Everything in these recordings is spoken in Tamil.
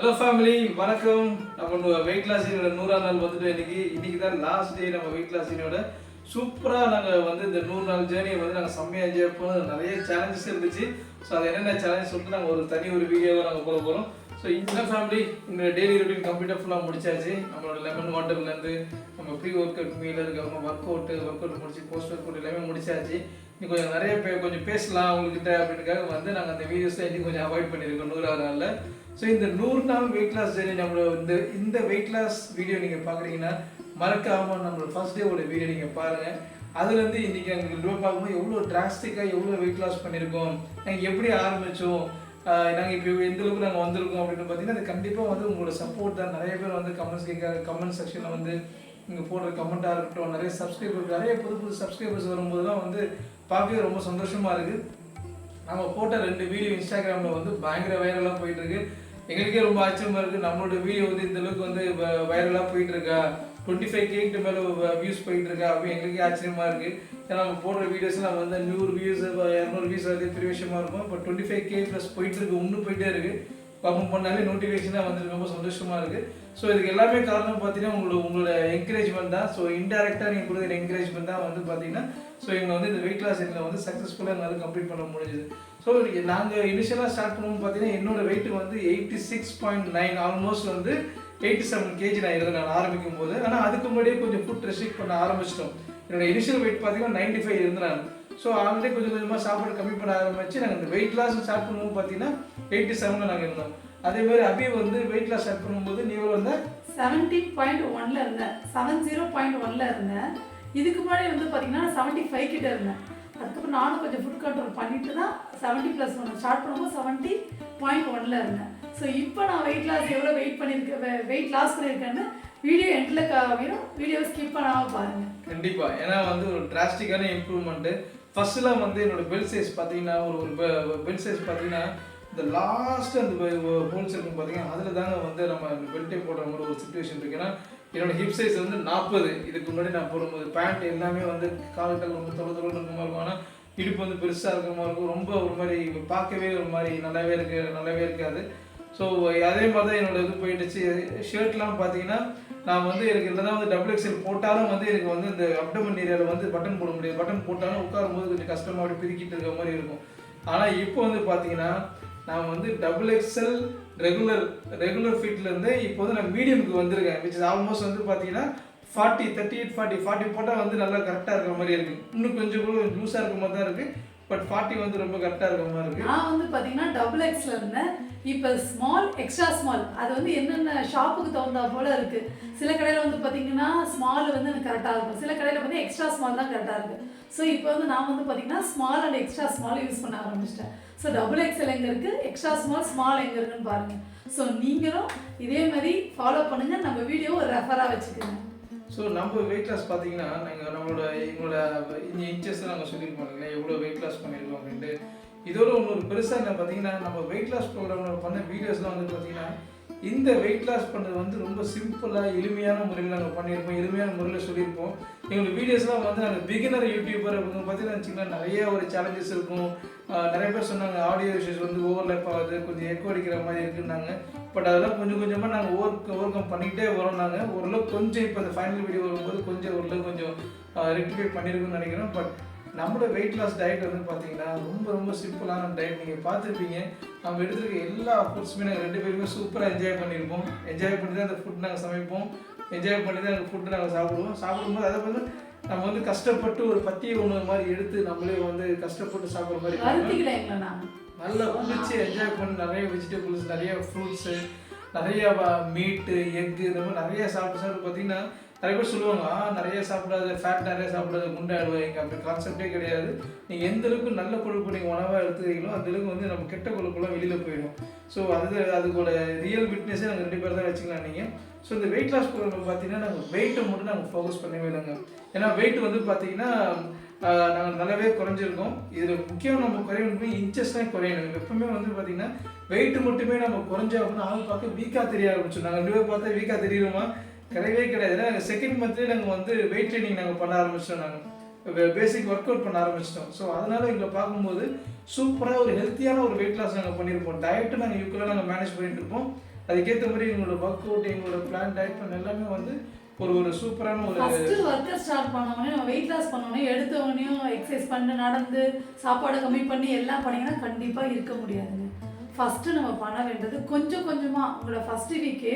ஹலோ ஃபேமிலி வணக்கம். நம்ம வெயிட் லாஸினோட நூறாம் நாள் வந்துட்டு இன்னைக்கு இன்னைக்கு தான் லாஸ்ட் டே நம்ம வெயிட் லாஸினோட சூப்பராக நாங்கள் வந்து இந்த நூறு நாள் ஜேர்னியை வந்து நாங்கள் செம்மையாக என்ஜாய் பண்ணோம். நிறைய சேலஞ்சஸ் இருந்துச்சு. ஸோ அது என்னென்ன சேலஞ்ச் சொல்லிட்டு நாங்கள் ஒரு தனி ஒரு வீடியோவை நாங்கள் போட போகிறோம் ஸோ இந்த ஃபேமிலி இந்த டெய்லி ரொட்டீன் கம்ப்ளீட்டாக ஃபுல்லாக முடிச்சாச்சு. நம்மளோட லெமன் வாட்டர்லேருந்து நம்ம ப்ரீ ஒர்க் அவுட் மீல் அதுக்கப்புறம் ஒர்க் அவுட்டு ஒர்க் அவுட் முடிச்சு போஸ்ட் ஒர்க் அவுட் எல்லாமே முடிச்சாச்சு. இன்னும் கொஞ்சம் நிறைய பே கொஞ்சம் பேசலாம் அவங்கக்கிட்ட அப்படின்றக்காக வந்து நாங்கள் அந்த வீடியோஸை இன்னும் கொஞ்சம் அவாய்ட் பண்ணியிருக்கோம் நூறாவது நாளில். ஸோ இந்த நூறு நாள் வெயிட் லாஸ் ஜெர்னி நம்மளோட இந்த இந்த வெயிட் லாஸ் வீடியோ நீங்கள் பார்க்குறீங்கன்னா மறக்காமல் நம்மளோட ஃபர்ஸ்ட் டேவோட வீடியோ நீங்கள் பாருங்கள் அதுலேருந்து இன்றைக்கி எங்களுக்கு லோ பார்க்கும்போது எவ்வளோ டிராஸ்டிக்காக எவ்வளோ வெயிட் லாஸ் பண்ணியிருக்கோம் நாங்கள் எப்படி ஆரம்பித்தோம் நாங்கள் இப்போ எந்த அளவுக்கு நாங்கள் வந்திருக்கோம் அப்படின்னு பார்த்தீங்கன்னா அது கண்டிப்பாக வந்து உங்களோட சப்போர்ட் தான். நிறைய பேர் வந்து கமெண்ட்ஸ் கேட்க கமெண்ட் செக்ஷனில் வந்து நீங்கள் போடுற கமெண்ட்டாக இருக்கட்டும் நிறைய சப்ஸ்கிரைபர் நிறைய புது புது சப்ஸ்கிரைபர்ஸ் வரும்போதுலாம் வந்து பார்க்கவே ரொம்ப சந்தோஷமாக இருக்குது நம்ம போட்ட ரெண்டு வீடியோ இன்ஸ்டாகிராமில் வந்து பயங்கர வைரலாக போயிட்டுருக்கு எங்களுக்கே ரொம்ப ஆச்சரியமா இருக்கு. நம்மளோட வீடியோ வந்து இந்த அளவுக்கு வந்து வைரலாக போயிட்டு இருக்கா டுவெண்ட்டி ஃபைவ் கேக்கு மேலே வியூஸ் போயிட்டு இருக்கா அப்படின்னு எங்களுக்கே ஆச்சரியமா இருக்கு. ஏன்னா நம்ம போடுற நம்ம வந்து நூறு வியூஸ் இரநூறு வியூஸ் அது பெரிய விஷயமா இருக்கும். இப்போ டுவெண்ட்டி ஃபைவ் கே ப்ளஸ் போயிட்டு இருக்கு. இன்னும் போயிட்டே இருக்கு பம்பம் பண்ணாலே நோட்டிஃபிகேஷனாக வந்து ரொம்ப சந்தோஷமா இருக்கு. ஸோ இதுக்கு எல்லாமே காரணம் பார்த்தீங்கன்னா உங்களோட உங்களோட என்கரேஜ்மெண்ட் தான். ஸோ இன்டெரக்டாக நீங்கள் கொடுக்குற என்கரேஜ்மெண்ட் தான் வந்து பார்த்தீங்கன்னா ஸோ எங்களை வந்து இந்த வெயிட் லாஸ் எங்களை வந்து சக்ஸஸ்ஃபுல்லாக எங்களால் கம்ப்ளீட் பண்ண முடிஞ்சுது. ஸோ நாங்கள் இனிஷியலாக ஸ்டார்ட் பண்ணுவோம் பார்த்தீங்கன்னா என்னோடய வெயிட் வந்து eighty six point nine almost வந்து எயிட்டி செவன் கேஜி நான் இருந்தேன் நான் ஆரம்பிக்கும் போது ஆனால் அதுக்கு முன்னாடியே கொஞ்சம் ஃபுட் ரெஸ்ட்ரிக்ட் பண்ண ஆரம்பிச்சிட்டோம். என்னோட இனிஷியல் வெயிட் பார்த்தீங்கன்னா நைன்டி ஃபைவ் இருந்தேன் ஸோ ஆல்ரெடி கொஞ்சம் கொஞ்சமாக சாப்பாடு கம்மி பண்ண ஆரம்பிச்சு நாங்கள் இந்த வெயிட் லாஸ் ஸ்டார்ட் பண்ணும்போது பார்த்தீங்கன்னா எயிட்டி செவனில் நாங்கள் இருந்தோம். அதே மாதிரி அபி வந்து வெயிட் லாஸ் ஸ்டார்ட் பண்ணும்போது நீ எவ்வளோ வந்த செவன்டீன் பாயிண்ட் ஒன்ல இருந்தேன். செவன் ஜீரோ பாயிண்ட் ஒன்ல இருந்தேன். இதுக்கு முன்னாடி வந்து பார்த்தீங்கன்னா செவன்ட்டி ஃபைவ் கிட்ட இருந்தேன். அதுக்கப்புறம் நானும் கொஞ்சம் ஃபுட் கண்ட்ரோல் பண்ணிட்டு தான் செவன்ட்டி ப்ளஸ் ஒன் ஸ்டார்ட் பண்ணும்போது செவன்ட்டி பாயிண்ட் ஒன்ல இருந்தேன். ஸோ இப்போ நான் வெயிட் லாஸ் எவ்வளோ வெயிட் பண்ணியிருக்கேன் வெயிட் லாஸ் பண்ணியிருக்கேன்னு வீடியோ எண்டில் காவியும் வீடியோ ஸ்கிப் பண்ணாமல் பாருங்க. கண்டிப்பாக ஏன்னா வந்து ஒரு டிராஸ்டிக்கான இம்ப்ரூவ்மெண்ட்டு ஃபர்ஸ்ட்லாம் வந்து என்னோட பெல் சைஸ் பார்த்தீங்கன்னா ஒரு ஒரு பெல் சைஸ் பார்த்தீங்கன்னா இந்த லாஸ்ட் அந்த ஹோல்ஸ் இருக்கும் பார்த்தீங்கன்னா அதில் தாங்க வந்து நம்ம பெல்ட்டே போடுற மாதிரி ஒரு சுச்சுவேஷன் இருக்குன்னா என்னோட ஹிப் சைஸ் வந்து நாற்பது. இதுக்கு முன்னாடி நான் போடும்போது பேண்ட் எல்லாமே வந்து கால்கள் ரொம்ப தொலை தொலை இருக்க மாதிரி இருக்கும். ஆனால் இடுப்பு வந்து பெருசாக இருக்கிற மாதிரி இருக்கும். ரொம்ப ஒரு மாதிரி பார்க்கவே ஒரு மாதிரி நல்லாவே இருக்கு நல்லாவே இருக்காது. ஸோ அதே மாதிரி தான் என்னோட இது போயிடுச்சு. ஷர்ட்லாம் பார்த்தீங்கன்னா நான் வந்து எனக்கு இல்லைனா வந்து டபுள் எக்ஸ்எல் போட்டாலும் வந்து எனக்கு வந்து இந்த அப்டமன் ஏரியாவில் வந்து பட்டன் போட முடியாது. பட்டன் போட்டாலும் உட்காரும் போது கொஞ்சம் கஷ்டமாக அப்படி பிரிக்கிட்டு இருக்க மாதிரி இருக்கும். ஆனால் இப்போ வந்து பார்த்தீங்கன்னா நான் வந்து டபுள் எக்ஸ்எல் ரெகுலர் ரெகுலர் ஃபிட்லேருந்து இப்போ வந்து நான் மீடியமுக்கு வந்திருக்கேன் விச் ஆல்மோஸ்ட் வந்து பார்த்தீங்கன்னா forty thirty eight forty forty போட்டால் வந்து நல்லா கரெக்டாக இருக்கிற மாதிரி இருக்குது இன்னும் கொஞ்சம் கூட லூஸாக இருக்க மாதிரி தான் இருக்குது பட் ஃபார்ட்டி வந்து ரொம்ப கரெக்டாக இருக்கிற மாதிரி இருக்குது நான் வந்து பார்த்தீங்கன்னா டபுள் எக்ஸில் இருந்தேன். இப்போ ஸ்மால் எக்ஸ்ட்ரா ஸ்மால் அது வந்து என்னென்ன ஷாப்புக்கு தகுந்தா போல இருக்கு. சில கடையில் வந்து பார்த்தீங்கன்னா ஸ்மால் வந்து எனக்கு கரெக்டாக இருக்கும். சில கடையில் வந்து எக்ஸ்ட்ரா ஸ்மால் தான் கரெக்டாக இருக்கு. ஸோ இப்போ வந்து நான் வந்து பார்த்தீங்கன்னா small and extra small use பண்ண ஆரம்பிச்சிட்டேன். ஸோ டபுள் எக்ஸ்எல் எங்கே இருக்கு? எக்ஸ்ட்ரா ஸ்மால் ஸ்மால் எங்கே இருக்குன்னு பாருங்க. ஸோ நீங்களும் இதே மாதிரி ஃபாலோ பண்ணுங்க. நம்ம வீடியோ ஒரு ரெஃபராக வச்சுக்கோங்க. ஸோ நம்ம வெயிட் லாஸ் பார்த்தீங்கன்னா நாங்கள் நம்மளோட எங்களோட இந்த இன்ச்சஸ் நாங்கள் சொல்லியிருப்போம் இல்லைங்களா? எவ்வளோ வெயிட் லாஸ் பண்ணியிருக்கோம் அப்படின்ட்டு. இதோட இன்னொரு பெருசாக என்ன பார்த்தீங்கன்னா நம்ம வெயிட் லாஸ் ப்ரோக்ராமில் பண்ண வீடியோஸ்லாம் வந்து பார்த்தீங்கன்னா இந்த வெயிட் லாஸ் பண்ணுறது வந்து ரொம்ப சிம்பிளாக எளிமையான முறையில் நாங்கள் பண்ணியிருப்போம். எளிமையான முறையில் சொல்லியிருப்போம். எங்களுக்கு வீடியோஸ்லாம் வந்து நாங்கள் பிகினர் யூடியூபர் அப்படின்னு பார்த்தீங்கன்னா வச்சுக்கலாம் நிறைய ஒரு சேலஞ்சஸ் இருக்கும். நிறைய பேர் சொன்னாங்க ஆடியோ இஷ்யூஸ் வந்து ஓவர்லேப் ஆகுது கொஞ்சம் எக்கோ அடிக்கிற மாதிரி இருக்குன்னாங்க. பட் அதெல்லாம் கொஞ்சம் கொஞ்சமாக நாங்கள் ஓவர் ஓவர் கம் பண்ணிகிட்டே வரோம் நாங்கள் ஓரளவுக்கு கொஞ்சம் இப்போ இந்த ஃபைனல் வீடியோ வரும்போது கொஞ்சம் ஓரளவுக்கு கொஞ்சம் ரெக்டிஃபை பண்ணியிருக்குன்னு நினைக்கிறோம் பட் நம்மளோட வெயிட் லாஸ் டயட் வந்து பார்த்தீங்கன்னா ரொம்ப ரொம்ப சிம்பிளான டயட் நீங்கள் பார்த்துருப்பீங்க. நம்ம எடுத்துருக்க எல்லா ஃபுட்ஸுமே நாங்கள் ரெண்டு பேருமே சூப்பராக என்ஜாய் பண்ணியிருப்போம். என்ஜாய் பண்ணி தான் அந்த ஃபுட் நாங்கள் சமைப்போம். என்ஜாய் பண்ணி தான் அந்த ஃபுட்டு நாங்கள் சாப்பிடுவோம். சாப்பிடும்போது அதை வந்து நம்ம வந்து கஷ்டப்பட்டு ஒரு பத்திய உணவு மாதிரி எடுத்து நம்மளே வந்து கஷ்டப்பட்டு சாப்பிட்ற மாதிரி நல்லா குளிச்சு என்ஜாய் பண்ணி நிறைய வெஜிடபிள்ஸ் நிறைய ஃப்ரூட்ஸு நிறைய மீட்டு எக்கு இந்த மாதிரி நிறைய சாப்பிட்டு சாப்பிட்டு பார்த்தீங்கன்னா நிறைய பேர் சொல்லுவாங்க நிறைய சாப்பிடாது ஃபேட் நிறைய சாப்பிடாது குண்டாயிடுவாங்க அப்படி கான்செப்டே கிடையாது. நீங்கள் எந்த அளவுக்கு நல்ல கொழுப்பு நீங்கள் உணவாக எடுத்துக்கிறீங்களோ அந்த அளவுக்கு வந்து நம்ம கெட்ட கொழுப்புலாம் வெளியில் போயிடும். ஸோ அது அதுக்கோட ரியல் ஃபிட்னஸே நாங்கள் ரெண்டு பேர் தான் வச்சுக்கலாம் நீங்கள் ஸோ இந்த வெயிட் லாஸ் ப்ரோக்ராம் பார்த்தீங்கன்னா நாங்கள் வெயிட்டை மட்டும் நாங்கள் ஃபோக்கஸ் பண்ணவே இல்லைங்க. ஏன்னா வெயிட் வந்து பார்த்தீங்கன்னா நாங்கள் நல்லாவே குறைஞ்சிருக்கோம். இதில் முக்கியம் நம்ம குறையணும் இன்ச்சஸ் தான் குறையணும். எப்பவுமே வந்து பார்த்தீங்கன்னா வெயிட் மட்டுமே நம்ம குறைஞ்சா அப்படின்னா ஆள் பார்க்க வீக்காக தெரிய ஆரம்பிச்சோம் நாங்கள் ரெண்டு பேர் பார்த்தா வீக்காக தெரியுமா? கிடையவே கிடையாது. நாங்கள் செகண்ட் மந்த்லேயே நாங்கள் வந்து வெயிட் ட்ரைனிங் நாங்கள் பண்ண ஆரம்பிச்சிட்டோம் நாங்கள் பேசிக் ஒர்க் அவுட் பண்ண ஆரம்பிச்சிட்டோம். ஸோ அதனால் எங்களை பார்க்கும்போது சூப்பராக ஒரு ஹெல்த்தியான ஒரு வெயிட் லாஸ் நாங்கள் பண்ணியிருப்போம் டயட்டு நாங்கள் யூக்குவலாக நாங்கள் மேனேஜ் பண்ணிட்டு இருப்போம். அதுக்கேற்ற மாதிரி எங்களோட ஒர்க் அவுட் எங்களோட பிளான் டயட் பண்ண எல்லாமே வந்து ஒரு ஒரு சூப்பரான ஒரு ஃபர்ஸ்ட் ஒர்க்கர் ஸ்டார்ட் பண்ணவனே நம்ம வெயிட் லாஸ் பண்ணவனே எடுத்தவனையும் எக்ஸசைஸ் பண்ணி நடந்து சாப்பாடு கம்மி பண்ணி எல்லாம் பண்ணீங்கன்னா கண்டிப்பாக இருக்க முடியாதுங்க ஃபஸ்ட்டு நம்ம பண்ண வேண்டியது கொஞ்சம் கொஞ்சமாக உங்களோட ஃபஸ்ட்டு வீக்கு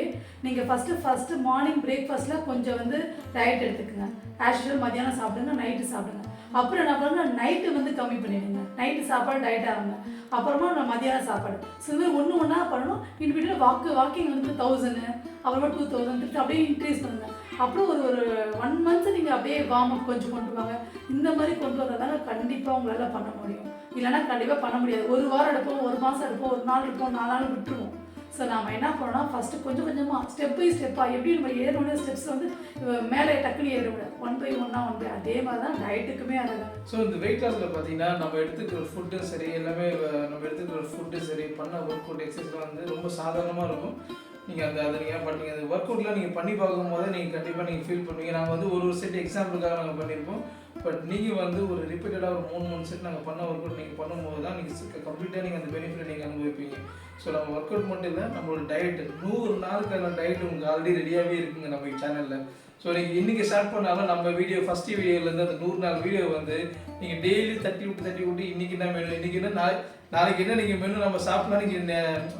நீங்கள் ஃபஸ்ட்டு ஃபஸ்ட்டு மார்னிங் பிரேக்ஃபாஸ்ட்டில் கொஞ்சம் வந்து டயட் எடுத்துக்கோங்க. ஆக்சுவல் மதியானம் சாப்பிடுங்க நைட்டு சாப்பிடுங்க. அப்புறம் என்ன பண்ணுங்க நைட்டு வந்து கம்மி பண்ணிடுங்க. நைட்டு சாப்பாடு டயட் ஆகுங்க. அப்புறமா நான் மதியானம் சாப்பாடு. ஸோ இது ஒன்று ஒன்றா பண்ணணும். இன்பிட்வீன் வாக்கு வாக்கிங் வந்து தௌசண்ட் அப்புறமா டூ தௌசண்ட் அப்படியே இன்க்ரீஸ் பண்ணுங்க. அப்புறம் ஒரு ஒரு ஒன் மந்த் நீங்கள் அப்படியே வார்ம் அப் கொஞ்சம் கொண்டு வாங்க இந்த மாதிரி கொண்டு வரதால கண்டிப்பாக உங்களால் பண்ண முடியும். இல்லைன்னா கண்டிப்பாக பண்ண முடியாது. ஒரு வாரம் எடுப்போம் ஒரு மாதம் எடுப்போம் ஒரு நாள் எடுப்போம் நாலு நாள் விட்டுருவோம். ஸோ நம்ம என்ன பண்ணோம்னா ஃபஸ்ட்டு கொஞ்சம் கொஞ்சமாக ஸ்டெப் பை ஸ்டெப்பாக எப்படி நம்ம ஏறணும் ஸ்டெப்ஸ் வந்து மேலே டக்குன்னு ஏற விட ஒன் பை ஒன்னாக ஒன் பை அதே மாதிரி தான் டயட்டுக்குமே அதுதான் ஸோ இந்த வெயிட் லாஸில் பார்த்தீங்கன்னா நம்ம எடுத்துக்கிற ஃபுட்டும் சரி எல்லாமே நம்ம எடுத்துக்கிற ஃபுட்டும் சரி பண்ண ஒர்க் அவுட் எக்ஸசைஸ்லாம் வந்து ரொம்ப சாதாரணமாக இருக்கும். நீங்கள் அந்த அதை நீங்கள் பண்ணீங்க? அந்த ஒர்க் அவுட்லாம் நீங்கள் பண்ணி பார்க்கும்போது நீங்கள் கண்டிப்பாக நீங்கள் ஃபீல் பண்ணுவீங்க. நாங்கள் வந்து ஒரு ஒரு செட் எக்ஸாம்பிளுக்காக நாங்கள் பண்ணியிருப்போம். பட் நீங்கள் வந்து ஒரு ரிப்பீட்டடாக ஒரு மூணு மூணு செட் நாங்கள் பண்ண ஒர்க் அவுட் நீங்கள் பண்ணும்போது தான் நீங்கள் கம்ப்ளீட்டாக நீங்கள் அந்த பெனிஃபிட் நீங்கள் அனுபவிப்பீங்க. ஸோ நம்ம ஒர்க் அவுட் மட்டும் இல்லை நம்மளோட டயட் நூறு நாளுக்கான டயட் உங்களுக்கு ஆல்ரெடி ரெடியாகவே இருக்குங்க நம்ம சேனலில் ஸோ நீங்கள் இன்றைக்கி ஸ்டார்ட் பண்ணாலும் நம்ம வீடியோ ஃபஸ்ட்டு வீடியோலேருந்து அந்த நூறு நாள் வீடியோ வந்து நீங்கள் டெய்லி தட்டி விட்டு தட்டி விட்டு இன்றைக்கி என்ன மெனு இன்றைக்கி என்ன நாளை நாளைக்கு என்ன நீங்கள் மெனு நம்ம சாப்பிட்லாம் நீங்கள்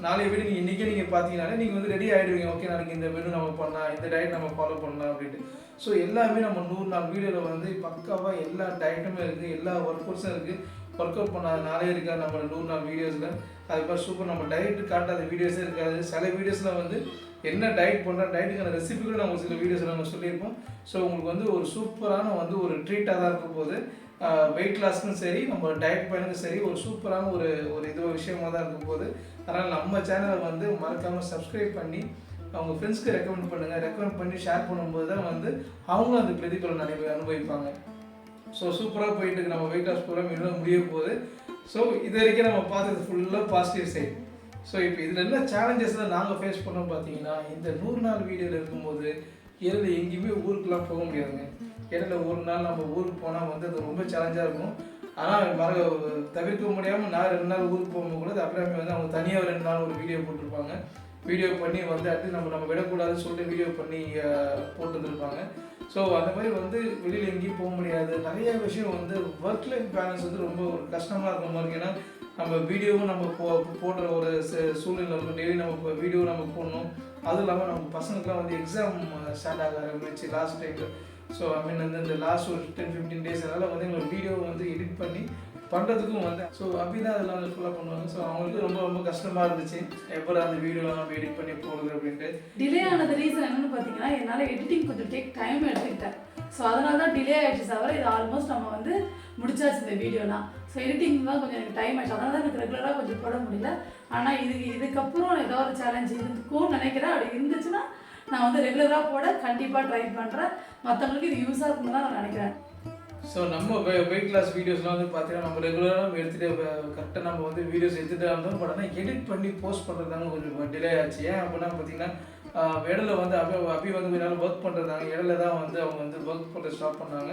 நாளைய வீடு நீங்கள் இன்றைக்கே நீங்கள் பார்த்தீங்கன்னாலே நீங்கள் வந்து ரெடி ஆகிடுவீங்க ஓகே நாளைக்கு இந்த மெனு நம்ம பண்ணலாம் இந்த டயட் நம்ம ஃபாலோ பண்ணலாம் அப்படின்ட்டு. ஸோ எல்லாமே நம்ம நூறு நாள் வீடியோவில் வந்து பக்காவாக எல்லா டயட்டுமே இருக்குது எல்லா ஒர்க் அவுட்ஸும் இருக்குது ஒர்க் அவுட் பண்ணாத நிறைய இருக்காது நம்ம நூறு நாள் வீடியோஸில் அது மாதிரி சூப்பர் நம்ம டயட் காட்டாத வீடியோஸே இருக்காது. சில வீடியோஸில் வந்து என்ன டயட் பண்ணுறோம் டயட்டுக்கான ரெசிபி கூட நம்ம சில வீடியோஸில் நம்ம சொல்லியிருப்போம். ஸோ உங்களுக்கு வந்து ஒரு சூப்பரான வந்து ஒரு ட்ரீட்டாக தான் இருக்க போது வெயிட் லாஸ்க்கும் சரி நம்ம டயட் பயனுக்கும் சரி ஒரு சூப்பரான ஒரு ஒரு இது விஷயமா தான் இருக்க போது அதனால் நம்ம சேனலை வந்து மறக்காமல் சப்ஸ்கிரைப் பண்ணி அவங்க ஃப்ரெண்ட்ஸ்க்கு ரெக்கமெண்ட் பண்ணுங்கள் ரெக்கமெண்ட் பண்ணி ஷேர் பண்ணும்போது தான் வந்து அவங்களும் அந்த பிரதிபலன் நிறைய அனுபவிப்பாங்க. ஸோ சூப்பராக போயிட்டு இருக்கு நம்ம வெயிட் லாஸ் ப்ரோக்ராம் இன்னும் முடிய போகுது. ஸோ இது வரைக்கும் நம்ம பார்த்தது ஃபுல்லாக பாசிட்டிவ் சைட் ஸோ இப்போ இதில் என்ன சேலஞ்சஸ்லாம் நாங்கள் ஃபேஸ் பண்ணோம் பார்த்தீங்கன்னா இந்த நூறு நாள் வீடியோவில் இருக்கும்போது இடையில எங்கேயுமே ஊருக்குலாம் போக முடியாதுங்க. இடையில ஒரு நாள் நம்ம ஊருக்கு போனால் வந்து அது ரொம்ப சேலஞ்சாக இருக்கும். ஆனால் மர தவிர்க்க முடியாமல் நான் ரெண்டு நாள் ஊருக்கு போகும்போது அப்படியே அப்புறமே வந்து அவங்க தனியாக ரெண்டு நாள் ஒரு வீடியோ போட்டிருப்பாங்க. வீடியோ பண்ணி வந்து அடுத்து நம்ம நம்ம விடக்கூடாதுன்னு சொல்லிட்டு வீடியோ பண்ணி போட்டுருந்துருப்பாங்க. ஸோ அந்த மாதிரி வந்து வெளியில் எங்கேயும் போக முடியாது. நிறைய விஷயம் வந்து ஒர்க் லைஃப் பேலன்ஸ் வந்து ரொம்ப ஒரு கஷ்டமாக இருக்கிற மாதிரி இருக்கு. ஏன்னா நம்ம வீடியோவும் நம்ம போ போடுற ஒரு சூழ்நிலை இருக்கும் டெய்லி நம்ம வீடியோ நம்ம போடணும். அதுவும் இல்லாமல் நம்ம பசங்களுக்குலாம் வந்து எக்ஸாம் ஸ்டார்ட் ஆக ஆரம்பிச்சு லாஸ்ட் டைமில் ஸோ ஐ மீன் வந்து இந்த லாஸ்ட் ஒரு டென் ஃபிஃப்டீன் டேஸ் அதனால் வந்து எங்களோட வீடியோ வந்து எடிட் பண்ணி பண்ணுறதுக்கும் வந்தேன் ஸோ அப்படி தான் அதெல்லாம் வந்து ஃபுல்லாக பண்ணுவாங்க. ஸோ அவங்களுக்கு ரொம்ப ரொம்ப கஷ்டமாக இருந்துச்சு. எப்போ அந்த வீடியோலாம் நம்ம எடிட் பண்ணி போகுது அப்படின்ட்டு. டிலே ஆனது ரீசன் என்னன்னு பார்த்தீங்கன்னா என்னால் எடிட்டிங் கொஞ்சம் டேக் டைம் எடுத்துக்கிட்டேன். ஸோ அதனால தான் டிலே ஆகிடுச்சு தவிர இது ஆல்மோஸ்ட் நம்ம வந்து முடிச்சாச்சு இந்த வீடியோலாம் ஸோ எடிட்டிங் தான் கொஞ்சம் எனக்கு டைம் ஆயிடுச்சு. அதனால தான் எனக்கு ரெகுலராக கொஞ்சம் போட முடியல. ஆனால் இது இதுக்கப்புறம் ஏதோ ஒரு சேலஞ்ச் இருக்கும்னு நினைக்கிறேன். அப்படி இருந்துச்சுன்னா நான் வந்து ரெகுலராக போட கண்டிப்பாக ட்ரை பண்ணுறேன் மற்றவங்களுக்கு இது யூஸாக இருக்கும்னு தான் நான் நினைக்கிறேன். ஸோ நம்ம வெயிட் லாஸ் வீடியோஸ்லாம் வந்து பார்த்தீங்கன்னா நம்ம ரெகுலராக நம்ம எடுத்துகிட்டு கரெக்டாக நம்ம வந்து வீடியோஸ் எடுத்துகிட்டு இருந்தோம் பட் ஆனால் எடிட் பண்ணி போஸ்ட் பண்ணுறதாங்க கொஞ்சம் டிலே ஆச்சு. ஏன் அப்படின்னா பார்த்தீங்கன்னா ஆஹ் இடையில வந்து அபி அபி வந்து கொஞ்ச நாள் ஒர்க் பண்ணுறதாங்க இடையில தான் வந்து அவங்க வந்து ஒர்க் பண்ணுற ஸ்டாப் பண்ணாங்க.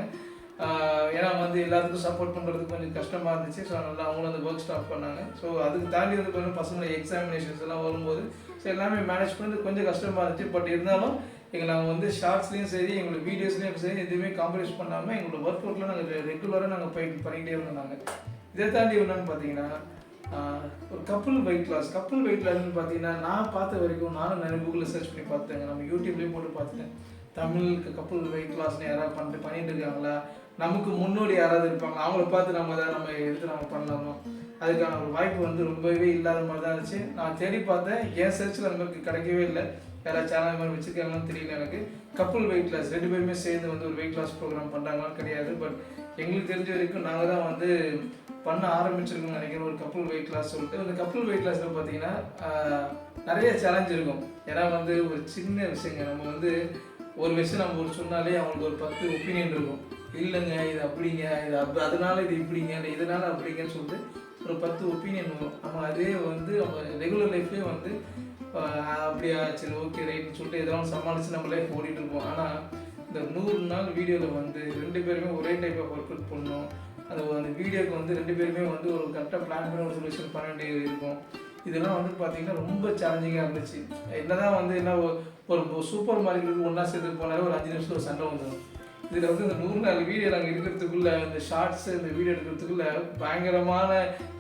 ஏன்னா வந்து எல்லாத்துக்கும் சப்போர்ட் பண்ணுறதுக்கு கொஞ்சம் கஷ்டமாக இருந்துச்சு. ஸோ அதனால அவங்களும் அந்த ஒர்க் ஸ்டாப் பண்ணாங்க. ஸோ அதுக்கு தாண்டி வந்து கொஞ்சம் பசங்களை எக்ஸாமினேஷன்ஸ் எல்லாம் வரும்போது ஸோ எல்லாமே மேனேஜ் பண்ணுறது கொஞ்சம் கஷ்டமாக இருந்துச்சு. பட் இருந்தாலும் எங்கள் நாங்கள் வந்து ஷார்ட்ஸ்லேயும் சரி எங்களோட வீடியோஸ்லேயும் சரி எதுவுமே காம்ப்ரமைஸ் பண்ணாமல் எங்களோட ஒர்க் அவுட்டில் நாங்கள் ரெகுலராக நாங்கள் போய் பண்ணிகிட்டே இருந்தோம் நாங்கள் இதை தாண்டி என்னன்னு பார்த்தீங்கன்னா ஒரு couple weight loss couple weight லாஸ்னு பார்த்தீங்கன்னா நான் பார்த்த வரைக்கும் நானும் நிறைய கூகுளில் சர்ச் பண்ணி பார்த்தேங்க நம்ம யூடியூப்லேயும் போட்டு பார்த்துட்டேன். தமிழுக்கு கப்புள் வெயிட் லாஸ்னு யாராவது பண்ணிட்டு பண்ணிட்டு இருக்காங்களா? நமக்கு முன்னோடி யாராவது இருப்பாங்க அவங்கள பார்த்து நம்ம தான் நம்ம எடுத்து நம்ம பண்ணலாமா? அதுக்கான ஒரு வாய்ப்பு வந்து ரொம்பவே இல்லாத மாதிரி தான் இருந்துச்சு. நான் தேடி பார்த்தேன். என் சர்ச்சில் நமக்கு கிடைக்கவே இல்லை. யாராவது சேனல் மாதிரி வச்சுருக்காங்கன்னு தெரியல எனக்கு. கப்புள் வெயிட் லாஸ் ரெண்டு பேருமே சேர்ந்து வந்து ஒரு வெயிட் லாஸ் ப்ரோக்ராம் பண்ணுறாங்களான்னு கிடையாது. பட் எங்களுக்கு தெரிஞ்ச வரைக்கும் நாங்கள் தான் வந்து பண்ண ஆரம்பிச்சிருக்கோம் நினைக்கிறேன். ஒரு கப்புள் வெயிட் லாஸ் சொல்லிட்டு. அந்த கப்புள் வெயிட் லாஸில் பார்த்தீங்கன்னா நிறைய சேலஞ்ச் இருக்கும். ஏன்னா வந்து ஒரு சின்ன விஷயங்க. நம்ம வந்து ஒரு விஷயம் நம்ம ஒரு சொன்னாலே அவங்களுக்கு ஒரு பத்து ஒப்பீனியன் இருக்கும். இல்லைங்க இது அப்படிங்க இது அப் அதனால இது இப்படிங்க இல்லை இதனால அப்படிங்கன்னு சொல்லிட்டு ஒரு பத்து ஒப்பீனியன் வரும். நம்ம அதே வந்து அவங்க ரெகுலர் லைஃப்லேயே வந்து அப்படியா சரி ஓகே ரைட்னு சொல்லிட்டு இதெல்லாம் சமாளித்து நம்ம லைஃப் ஓடிட்டு இருப்போம். ஆனால் இந்த நூறு நாள் வீடியோவில் வந்து ரெண்டு பேருமே ஒரே டைப் ஆஃப் ஒர்க் அவுட் பண்ணணும் அந்த அந்த வீடியோக்கு வந்து ரெண்டு பேருமே வந்து ஒரு கரெக்டாக பிளான் பண்ணி ஒரு சொல்யூஷன் பண்ண வேண்டியது இருக்கும். இதெல்லாம் வந்து பார்த்தீங்கன்னா ரொம்ப சேலஞ்சிங்காக இருந்துச்சு. என்ன தான் வந்து என்ன ஒரு சூப்பர் மார்க்கெட்டுக்கு ஒன்றா சேர்த்து போனாலே ஒரு அஞ்சு நிமிஷம் ஒரு சண்டை வந்துடும் இதில் வந்து இந்த நூறு நாள் வீடியோ நாங்கள் எடுக்கிறதுக்குள்ள இந்த ஷார்ட்ஸ் இந்த வீடியோ எடுக்கிறதுக்குள்ளே பயங்கரமான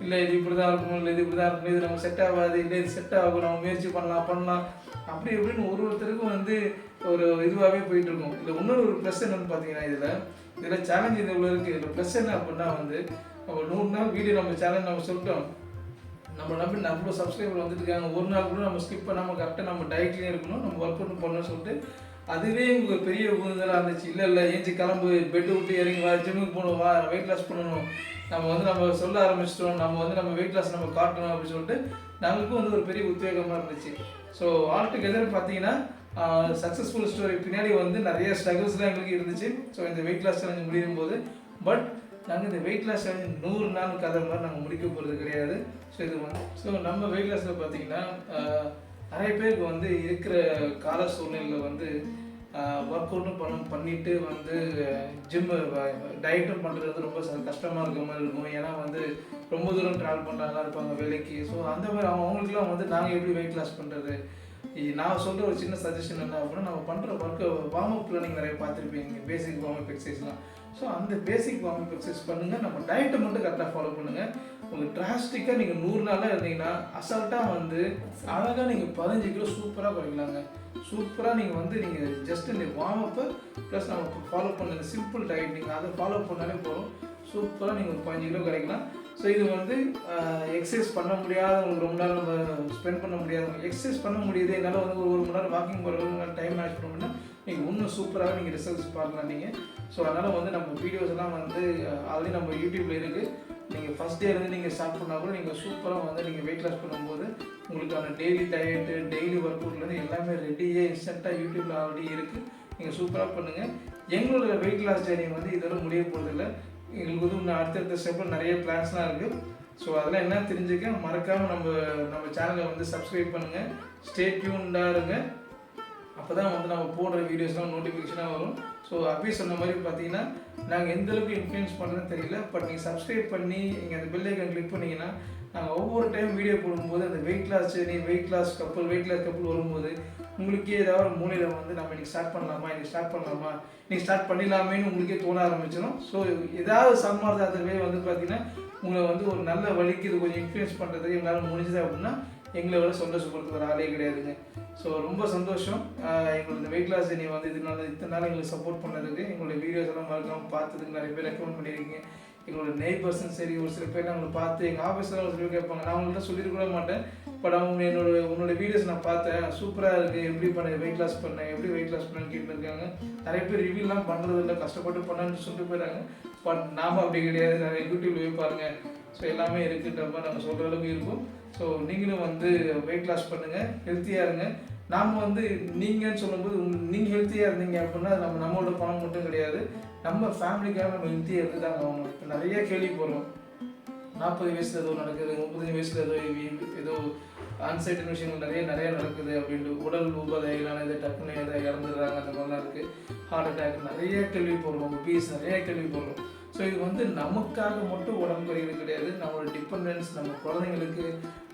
இல்லை இது இப்படி தான் இருக்கணும் இல்லை இது இப்படி தான் இருக்கணும் இது நமக்கு செட் ஆகாது இல்லை இது செட் ஆகும் நம்ம முயற்சி பண்ணலாம் பண்ணலாம். அப்படி இப்படின்னு ஒரு ஒருத்தருக்கும் வந்து ஒரு இதுவாகவே போயிட்டுருக்கும் இதில் இன்னொரு ஒரு ப்ளஸ் என்னன்னு பார்த்தீங்கன்னா இதில் இதில் சேலஞ்ச் இது இவ்வளோ இருக்குது இதில் ப்ளஸ் என்ன அப்படின்னா வந்து நம்ம நூறு நாள் வீடியோ நம்ம சேலஞ்ச் நம்ம சொல்லிட்டோம். நம்ம நம்பி நம்ம சப்ஸ்கிரைபர் வந்துட்டு இருக்காங்க. ஒரு நாள் கூட நம்ம ஸ்கிப் பண்ணாமல் கரெக்டாக நம்ம டயட்லேயே இருக்கணும் நம்ம ஒர்க் அவுட் பண்ணணும்னு சொல்லிட்டு அதுவே உங்களுக்கு பெரிய உந்துதலாக இருந்துச்சு இல்லை இல்லை ஏஞ்சி கிளம்பு பெட்டு விட்டு இறங்கி வா ஜிம்முக்கு போகணும் வா வெயிட் லாஸ் பண்ணணும். நம்ம வந்து நம்ம சொல்ல ஆரம்பிச்சிட்டோம் நம்ம வந்து நம்ம வெயிட் லாஸ் நம்ம காட்டணும் அப்படின்னு சொல்லிட்டு நம்மளுக்கும் வந்து ஒரு பெரிய உத்வேகமாக இருந்துச்சு. ஸோ ஆல் டுகெதர் பார்த்தீங்கன்னா சக்ஸஸ்ஃபுல் ஸ்டோரி பின்னாடி வந்து நிறைய ஸ்ட்ரகிள்ஸ்லாம் எங்களுக்கு இருந்துச்சு. ஸோ இந்த வெயிட் லாஸ் சேலஞ்சு முடியும் போது பட் நாங்கள் இந்த வெயிட் லாஸ் சேலஞ்சு நூறு நாள் கதை மாதிரி நாங்கள் முடிக்க போகிறது கிடையாது. ஸோ இது வந்து ஸோ நம்ம வெயிட் லாஸில் பார்த்தீங்கன்னா நிறைய பேருக்கு வந்து இருக்கிற கால சூழ்நிலையில் வந்து ஒர்க் அவுட்டும் பண்ண பண்ணிட்டு வந்து ஜிம்மு டயட்டும் பண்ணுறது ரொம்ப ச- கஷ்டமாக இருக்க மாதிரி இருக்கும். ஏன்னா வந்து ரொம்ப தூரம் ட்ராவல் பண்ணுறாங்களா இருப்பாங்க வேலைக்கு. ஸோ அந்த மாதிரி அவங்க அவங்களுக்குலாம் வந்து நாங்கள் எப்படி வெயிட் லாஸ் பண்ணுறது நான் சொல்கிற ஒரு சின்ன சஜஷன் என்ன அப்படின்னா நம்ம பண்ணுற ஒர்க்கு வார்ம் அப் நீங்கள் நிறைய பார்த்துருப்பீங்க. பேசிக் வார்ம் அப் எக்ஸசைஸ்லாம் ஸோ அந்த பேசிக் வார்ம் அப் எக்ஸசைஸ் பண்ணுங்கள் நம்ம டயட்டை மட்டும் கரெக்டாக ஃபாலோ பண்ணுங்கள் உங்களுக்கு டிராஸ்டிக்காக நீங்கள் நூறு நாளாக இருந்தீங்கன்னா அசால்ட்டாக வந்து அழகாக நீங்கள் பதினஞ்சு கிலோ சூப்பராக குறைக்கலாங்க. சூப்பராக நீங்கள் வந்து நீங்கள் ஜஸ்ட் இந்த வார்ம் அப்பு ப்ளஸ் நம்ம ஃபாலோ பண்ண சிம்பிள் டயட் நீங்கள் அதை ஃபாலோ பண்ணாலே போதும். சூப்பராக நீங்கள் ஒரு பதினஞ்சு கிலோ கிடைக்கலாம் ஸோ இது வந்து எக்ஸசைஸ் பண்ண முடியாதவங்களுக்கு ரொம்ப நாள் நம்ம ஸ்பெண்ட் பண்ண முடியாதவங்க எக்ஸசைஸ் பண்ண முடியுது. என்னால் வந்து ஒரு ஒரு மணி நேரம் வாக்கிங் போகிறவங்க டைம் மேனேஜ் பண்ண முடியும்னா நீங்கள் இன்னும் சூப்பராக நீங்கள் ரிசல்ட்ஸ் பார்க்கலாம் நீங்கள் ஸோ அதனால் வந்து நம்ம வீடியோஸ் எல்லாம் வந்து ஆல்ரெடி நம்ம யூடியூப்பில் இருக்குது நீங்கள் ஃபஸ்ட் டேலேருந்து நீங்கள் ஸ்டார்ட் பண்ணால் கூட நீங்கள் சூப்பராக வந்து நீங்கள் வெயிட் லாஸ் பண்ணும்போது உங்களுக்கான டெய்லி டயட்டு டெய்லி ஒர்க் அவுட்லேருந்து எல்லாமே ரெடியே இன்ஸ்டண்ட்டாக யூடியூப்பில் ஆல்ரெடி இருக்குது நீங்கள் சூப்பராக பண்ணுங்கள் எங்களோட வெயிட் லாஸ் ஜேர்னி வந்து இதோட முடிய போகிறதில்ல எங்களுக்கு வந்து இன்னும் அடுத்தடுத்த ஸ்டெப்பில் நிறைய பிளான்ஸ்லாம் இருக்குது ஸோ அதெல்லாம் என்ன தெரிஞ்சுக்க மறக்காமல் நம்ம நம்ம சேனலை வந்து சப்ஸ்கிரைப் பண்ணுங்கள் ஸ்டே டியூன்டாக இருங்க. அப்போ தான் வந்து நம்ம போடுற வீடியோஸ்லாம் நோட்டிஃபிகேஷனாக வரும். ஸோ அப்படியே சொன்ன மாதிரி பார்த்தீங்கன்னா நாங்கள் எந்த அளவுக்கு இன்ஃப்ளூயன்ஸ் பண்ணுறதுன்னு தெரியல பட் நீங்கள் சப்ஸ்கிரைப் பண்ணி நீங்கள் அந்த பெல் ஐக்கன் கிளிக் பண்ணிங்கன்னா நாங்கள் ஒவ்வொரு டைம் வீடியோ போடும்போது அந்த weight loss journey weight loss couple weight loss couple வரும்போது உங்களுக்கே ஏதாவது ஒரு மூலையில் வந்து நம்ம இன்னைக்கு ஸ்டார்ட் பண்ணலாமா இன்னைக்கு ஸ்டார்ட் பண்ணலாமா இன்னைக்கு ஸ்டார்ட் பண்ணிடலாமேன்னு உங்களுக்கே தோண ஆரம்பிச்சிடும். ஸோ ஏதாவது சம்மார் வந்து பார்த்தீங்கன்னா உங்களை வந்து ஒரு நல்ல வழிக்கு இது கொஞ்சம் இன்ஃப்ளூயன்ஸ் பண்ணுறதுக்கு எங்களால் முடிஞ்சது அப்படின்னா எங்களை விட சந்தோஷப்படுத்துகிற ஒரு ஆளே கிடையாதுங்க. ஸோ ரொம்ப சந்தோஷம். எங்களோட இந்த வெயிட் லாஸ் நீ வந்து இதனால இத்தனை நாள் எங்களுக்கு சப்போர்ட் பண்ணதுக்கு எங்களுடைய வீடியோஸ் எல்லாம் மறக்காமல் பார்த்ததுக்கு நிறைய பேர் ரெக்கமெண்ட் பண்ணியிருக்கீங்க. எங்களோட நெய்பர்ஸும் சரி ஒரு சில பேர் அவங்களை பார்த்து எங்கள் ஆஃபீஸில் ஒரு சில பேர் கேட்பாங்க. நான் அவங்கள்ட்ட சொல்லியிருக்க கூட மாட்டேன். பட் அவங்க என்னோட உன்னோட வீடியோஸ் நான் பார்த்தேன். சூப்பராக இருக்குது எப்படி பண்ண வெயிட் லாஸ் பண்ணேன் எப்படி வெயிட் லாஸ் பண்ணேன்னு கேட்டுருக்காங்க. நிறைய பேர் ரிவ்யூலாம் பண்ணுறது இல்லை. கஷ்டப்பட்டு பண்ணேன்னு சொல்லிட்டு போயிட்டாங்க. பட் நாம அப்படி கிடையாது. நிறைய யூடியூப்ல போய் ஸோ எல்லாமே இருக்குன்றப்ப மாதிரி நம்ம சொல்கிற அளவுக்கு இருக்கும். ஸோ நீங்களும் வந்து வெயிட் லாஸ் பண்ணுங்கள் ஹெல்த்தியாக இருங்க. நாம் வந்து நீங்கள்னு சொல்லும்போது நீங்கள் ஹெல்த்தியாக இருந்தீங்க அப்படின்னா நம்ம நம்மளோட பணம் மட்டும் கிடையாது. நம்ம ஃபேமிலிக்காக நம்ம ஹெல்த்தியாக இருந்து தான் ஆகணும். இப்போ நிறைய கேள்வி போகிறோம் நாற்பது வயசுல ஏதோ நடக்குது முப்பத்தஞ்சு வயசுல ஏதோ ஏதோ அன்சைட்டன் விஷயங்கள் நிறைய நிறைய நடக்குது அப்படின்ட்டு உடல் உபாதைகளான இது டக்குன்னு எதை இறந்துடுறாங்க அந்த மாதிரிலாம் இருக்குது ஹார்ட் அட்டாக் நிறைய கேள்வி போடுறோம். பீஸ் நிறைய கேள்வி போடுறோம். ஸோ இது வந்து நமக்காக மட்டும் உடம்பு குறையிறது கிடையாது. நம்மளோட டிபெண்டன்ஸ் நம்ம குழந்தைங்களுக்கு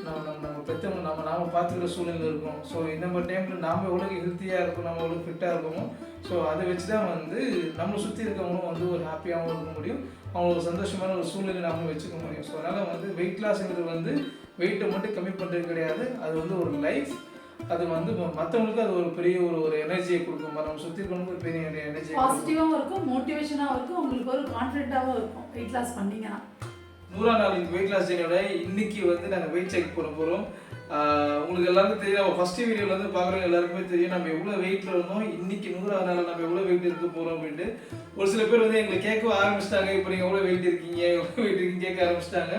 நம்ம நம்ம நம்ம பெற்றவங்க நம்ம நாம பார்த்துக்கிற சூழ்நிலை இருக்கும். ஸோ இந்த மாதிரி டைமில் நாம் எவ்வளோ ஹெல்த்தியாக இருக்கும் நம்ம எவ்வளோ ஃபிட்டாக இருக்கோமோ ஸோ அதை வச்சு தான் வந்து நம்ம சுற்றி இருக்கவங்களும் வந்து ஒரு ஹாப்பியாகவும் இருக்க முடியும். அவங்களுக்கு சந்தோஷமான ஒரு சூழ்நிலை நாம வச்சுக்க முடியும். ஸோ அதனால் வந்து வெயிட் லாஸ்ங்கிறது வந்து வெயிட்டை மட்டும் கம்மி பண்ணுறது கிடையாது. அது வந்து ஒரு லைஃப் அது வந்து மற்றவங்களுக்கு அது ஒரு பெரிய ஒரு ஒரு எனர்ஜியை கொடுக்கும். நம்ம சுற்றி இருக்கவங்களுக்கு ஒரு பெரிய கொடுக்கும். பாசிட்டிவாகவும் இருக்கும் மோட்டிவேஷனாகவும் இருக்கும் உங்களுக்கு ஒரு கான்ஃபிடென்ட்டாகவும் இருக்கும். வெயிட் லாஸ் பண்ணீங்கன்னா. நூறாம் நாள் வெயிட் லாஸ் ஜேர்னியோட இன்னைக்கு வந்து நாங்கள் வெயிட் செக் பண்ண போகிறோம் உங்களுக்கு எல்லாருக்கும் தெரியும். நம்ம ஃபர்ஸ்ட் வீடியோவில் வந்து பார்க்குறவங்க எல்லாருக்குமே தெரியும். நம்ம எவ்வளோ வெயிட்டில் இருந்தோம் இன்னைக்கு நூறாம் நாள் நம்ம எவ்வளோ வெயிட் இருக்க போகிறோம் அப்படின்ட்டு. ஒரு சில பேர் வந்து எங்களை கேட்க ஆரம்பிச்சிட்டாங்க. இப்போ நீங்கள் எவ்வளோ வெயிட் இருக்கீங்க எவ்வளோ வெயிட் இருக்கீங்க கேட்க ஆரம்பிச்சிட்டாங்க.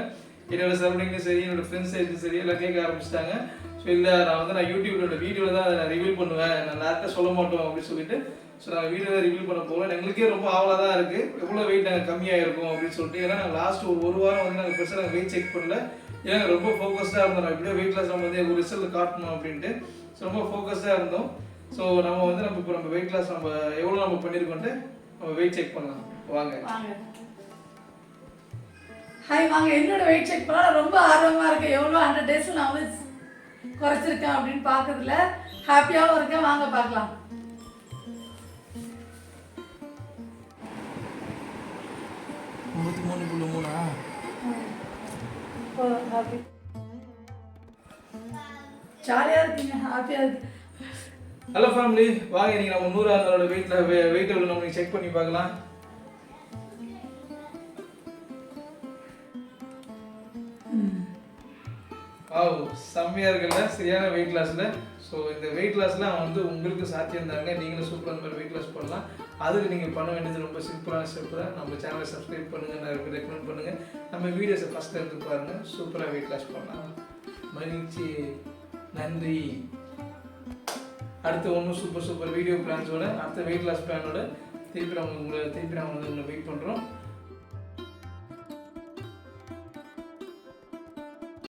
என்னோட சரௌண்டிங்கும் சரி என்னோட ஃப்ரெண்ட்ஸ் சைடும் சரி எல்லாம் கேட்க ஆரம்பிச்சிட்டாங்க. ஸோ இல்லை நான் வந்து நான் யூடியூப்ல வீடியோவில் தான் அதை நான் ரிவீல் பண்ணுவேன். நான் நேரத்தை சொல்ல மாட்டோம் அப்படின்னு சொல்லிட்டு ஸோ நாங்கள் வீடியோ தான் ரிவீல் பண்ண போகிறோம் எங்களுக்கே ரொம்ப ஆவலாக தான் இருக்குது எவ்வளோ வெயிட் நாங்கள் கம்மியாக இருக்கும் அப்படின்னு சொல்லிட்டு ஏன்னா நாங்கள் லாஸ்ட் ஒரு ஒரு வாரம் வந்து நாங்கள் பெருசாக நாங்கள் வெயிட் செக் பண்ணல. ஏன்னா ரொம்ப ஃபோக்கஸ்டாக இருந்தோம். நான் எப்படியோ வெயிட் லாஸ் நம்ம வந்து ஒரு ரிசல்ட் காட்டணும் அப்படின்ட்டு. ஸோ ரொம்ப ஃபோக்கஸ்டாக இருந்தோம். ஸோ நம்ம வந்து நம்ம இப்போ நம்ம வெயிட் லாஸ் நம்ம எவ்வளோ நம்ம பண்ணியிருக்கோன்ட்டு நம்ம வெயிட் செக் பண்ணலாம். வாங்க. ஹாய் வாங்க என்னோட வெயிட் செக் பண்ணா நான் ரொம்ப ஆர்வமாக இருக்கேன். எவ்வளோ ஹண்ட்ரட் டேஸில் நான் வந்து குறைச்சிருக்கேன் அப்படின்னு பார்க்கறதுல ஹாப்பியாகவும் இருக்கேன். வாங்க பார்க்கலாம். முப்பத்தி மூணு புள்ளி மூணா? ஹாப்பி ஜாலியாக இருக்கீங்க ஹாப்பியாக இருக்கு ஹலோ ஃபேமிலி வாங்க இன்னைக்கு நம்ம நூறாந்தரோட வெயிட்ல வெயிட் எவ்வளோ நம்ம செக் பண்ணி பார்க்கலாம். வாவ் செம்மையாக இருக்குல்ல? சரியான வெயிட் லாஸில் ஸோ இந்த வெயிட் லாஸ்லாம் வந்து உங்களுக்கு சாத்தியம் தாங்க. நீங்களும் சூப்பராக இந்த மாதிரி வெயிட் லாஸ் பண்ணலாம். அதுக்கு நீங்கள் பண்ண வேண்டியது ரொம்ப சிம்பிளான ஸ்டெப் தான். நம்ம சேனலை சப்ஸ்கிரைப் பண்ணுங்க. நிறைய ரெக்கமெண்ட் பண்ணுங்கள் நம்ம வீடியோஸை ஃபஸ்ட் எடுத்து பாருங்கள் சூப்பராக வெயிட் லாஸ் பண்ணலாம். மகிழ்ச்சி. நன்றி. அடுத்து ஒன்றும் சூப்பர் சூப்பர் வீடியோ பிளான்ஸோட அடுத்த வெயிட் லாஸ் பிளானோட திருப்பி நம்ம உங்களை திருப்பி நம்ம வந்து உங்களை வெயிட் பண்ணுறோம்